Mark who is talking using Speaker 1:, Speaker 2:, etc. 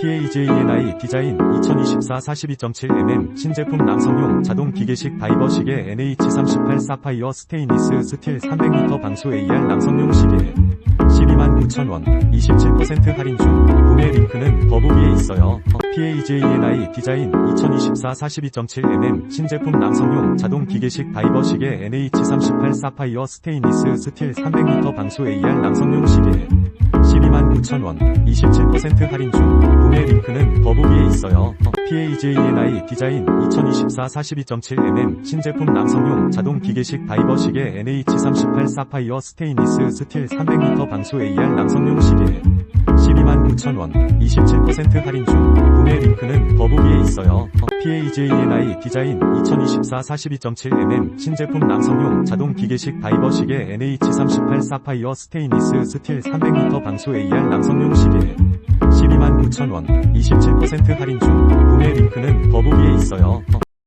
Speaker 1: PAJNI 디자인 2024 42.7mm 신제품 남성용 자동 기계식 다이버 시계 NH38 사파이어 스테인리스 스틸 300m 방수 AR 남성용 시계 129,000원 27% 할인 중 구매 링크는 더보기에 있어요. PAJNI 디자인 2024 42.7mm 신제품 남성용 자동 기계식 다이버 시계 NH38 사파이어 스테인리스 스틸 300m 방수 AR 남성용 시계 129,000원 27% 할인 중 구매 링크는 더보기에 있어요. PAJNI 디자인 2024 42.7mm 신제품 남성용 자동 기계식 다이버 시계 NH38 사파이어 스테인리스 스틸 300m 방수 AR 남성용 시계 129,000원 27% 할인 중 구매 링크는 더보기에 있어요. PAJNI 디자인 2024 42.7mm 신제품 남성용 자동 기계식 다이버 시계 NH38 사파이어 스테인리스 스틸 300m 방수 AR 남성용 시계 129,000원 27% 할인 중 구매 링크는 더보기에 있어요.